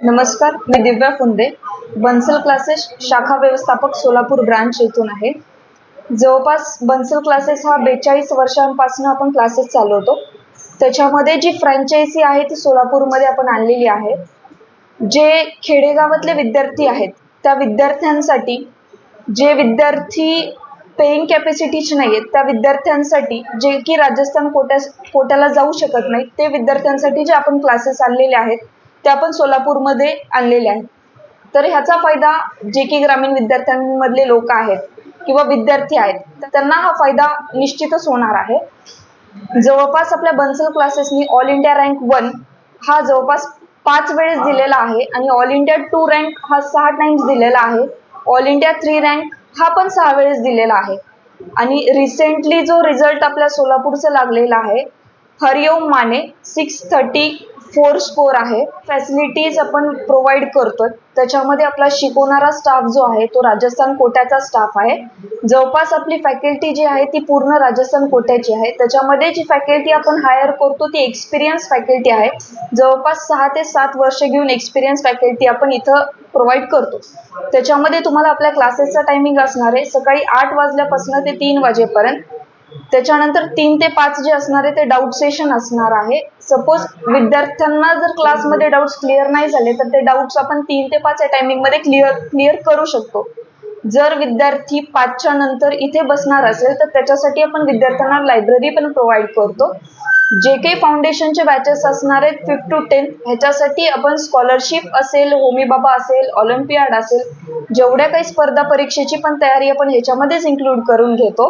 नमस्कार मी दिव्या फुंदे. बन्सल क्लासेस शाखा व्यवस्थापक सोलापूर ब्रांच येथून आहे. जवळपास बन्सल क्लासेस हा बेचाळीस वर्षांपासून आपण क्लासेस चालवतो त्याच्यामध्ये जी फ्रँचायझी आहे ती सोलापूरमध्ये आपण आणलेली आहे. जे खेडेगावातले विद्यार्थी आहेत त्या विद्यार्थ्यांसाठी जे विद्यार्थी पेईंग कॅपॅसिटीचे नाही आहेत त्या विद्यार्थ्यांसाठी जे की राजस्थान कोट्या कोट्याला जाऊ शकत नाही ते विद्यार्थ्यांसाठी जे आपण क्लासेस आणलेले आहेत त्या पण सोलापूरमध्ये आणलेल्या आहेत. तर ह्याचा फायदा जे की ग्रामीण विद्यार्थ्यांमधले लोक आहेत किंवा विद्यार्थी आहेत तर त्यांना हा फायदा निश्चितच होणार आहे. जवळपास आपल्या बन्सल क्लासेसनी ऑल इंडिया रँक वन हा जवळपास पाच वेळेस दिलेला आहे आणि ऑल इंडिया टू रँक हा सहा टाइम्स दिलेला आहे. ऑल इंडिया थ्री रँक हा पण सहा वेळेस दिलेला आहे. आणि रिसेंटली जो रिझल्ट आपल्या सोलापूरचा लागलेला आहे Hariom Mane six thirty four score आहे. फॅसिलिटीज आपण प्रोव्हाइड करतोय. त्याच्यामध्ये आपला शिकवणारा स्टाफ जो आहे तो राजस्थान कोट्याचा स्टाफ आहे. जवळपास आपली फॅकल्टी जी आहे ती पूर्ण राजस्थान कोट्याची आहे. त्याच्यामध्ये जी फॅकल्टी आपण हायर करतो ती एक्सपिरियन्स फॅकल्टी आहे. जवळपास सहा ते सात वर्ष घेऊन एक्सपिरियन्स फॅकल्टी आपण इथं प्रोव्हाइड करतो. त्याच्यामध्ये तुम्हाला आपल्या क्लासेसचा टायमिंग असणार आहे. सकाळी आठ वाजल्यापासून ते तीन वाजेपर्यंत. त्याच्यानंतर तीन ते पाच जे असणार आहे ते डाऊट सेशन असणार आहे. सपोज विद्यार्थ्यांना जर क्लासमध्ये डाऊट्स क्लिअर नाही झाले तर ते डाऊट्स आपण तीन ते पाच या टायमिंगमध्ये क्लिअर क्लिअर करू शकतो. जर विद्यार्थी पाचच्या नंतर इथे बसणार असेल तर त्याच्यासाठी आपण विद्यार्थ्यांना लायब्ररी पण प्रोव्हाइड करतो. जे काही फाउंडेशनचे बॅचेस असणार आहेत फिफ्थ टू टेन्थ ह्याच्यासाठी आपण स्कॉलरशिप असेल होमी बाबा असेल ऑलिम्पियाड असेल जेवढ्या काही स्पर्धा परीक्षेची पण तयारी आपण ह्याच्यामध्येच इन्क्लूड करून घेतो.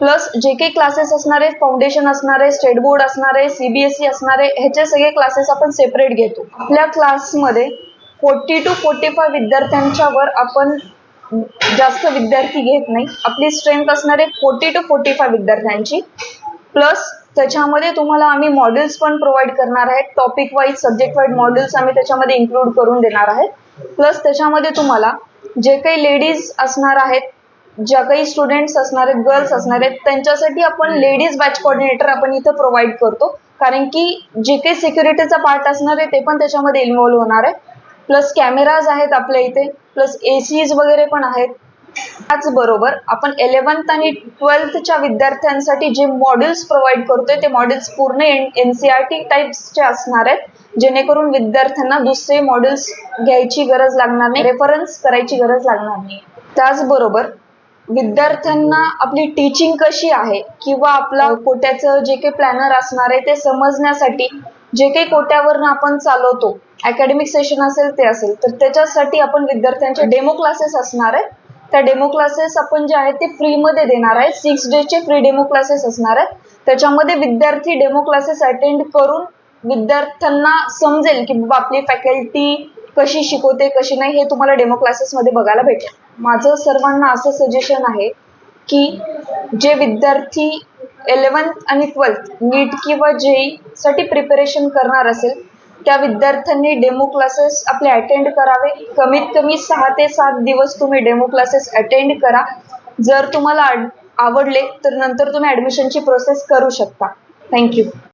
प्लस जे काही क्लासेस असणार फाउंडेशन असणार आहे स्टेट बोर्ड असणार आहे सीबीएसई असणार आहे ह्याचे सगळे क्लासेस आपण सेपरेट घेतो. आपल्या क्लासमध्ये फोर्टी टू फोर्टी फाय विद्यार्थ्यांच्या वर आपण जास्त विद्यार्थी घेत नाही. आपली स्ट्रेंथ असणार आहे फोर्टी टू फोर्टी फाय विद्यार्थ्यांची. प्लस त्याच्यामध्ये तुम्हाला आम्ही मॉडेल्स पण प्रोव्हाइड करणार आहेत. Topic wise subject wise models आम्ही त्याच्यामध्ये इन्क्लूड करून देणार आहेत. प्लस त्याच्यामध्ये तुम्हाला जे काही लेडीज असणार आहेत ज्या काही स्टुडंट्स असणार आहेत गर्ल्स असणार आहेत त्यांच्यासाठी आपण लेडीज बॅच कोऑर्डिनेटर आपण इथं प्रोव्हाइड करतो. कारण की जे काही सिक्युरिटीचा पार्ट असणार आहे ते पण त्याच्यामध्ये इन्व्हॉल्व्ह होणार आहे. प्लस कॅमेराज आहेत आपल्या इथे प्लस ए सीज वगैरे पण आहेत. त्याचबरोबर आपण इलेवन्थ आणि ट्वेल्थच्या विद्यार्थ्यांसाठी जे मॉड्यूल्स प्रोव्हाइड करतोय ते मॉड्यूल्स पूर्ण एन सी आर टी टाईप्सचे असणार आहेत. जेणेकरून विद्यार्थ्यांना दुसरे मॉड्यूल्स घ्यायची गरज लागणार नाही रेफरन्स करायची गरज लागणार नाही. त्याचबरोबर विद्यार्थ्यांना आपली टीचिंग कशी आहे किंवा आपला कोट्याचं जे काही प्लॅनर असणार आहे ते समजण्यासाठी जे काही कोट्यावरनं आपण चालवतो अकॅडमिक सेशन असेल ते असेल तर त्याच्यासाठी आपण विद्यार्थ्यांचे डेमो क्लासेस असणार आहेत. त्या डेमो क्लासेस आपण जे आहेत ते फ्रीमध्ये देणार आहे सिक्स डेचे फ्री डेमो क्लासेस असणार आहेत. त्याच्यामध्ये विद्यार्थी डेमो क्लासेस अटेंड करून विद्यार्थ्यांना समजेल की बाबा आपली फॅकल्टी कशी शिकवते कशी नाही हे तुम्हाला डेमो क्लासेसमध्ये बघायला भेटेल. माझं सर्वांना असं सजेशन आहे की जे विद्यार्थी इलेवन्थ आणि ट्वेल्थ नीट किंवा जेई साठी प्रिपरेशन करणार असेल त्या विद्यार्थ्यांनी डेमो क्लासेस आपले अटेंड करावे. कमीत कमी सहा ते सात दिवस तुम्ही डेमो क्लासेस अटेंड करा. जर तुम्हाला आवडले तर नंतर तुम्ही ॲडमिशनची प्रोसेस करू शकता. थँक्यू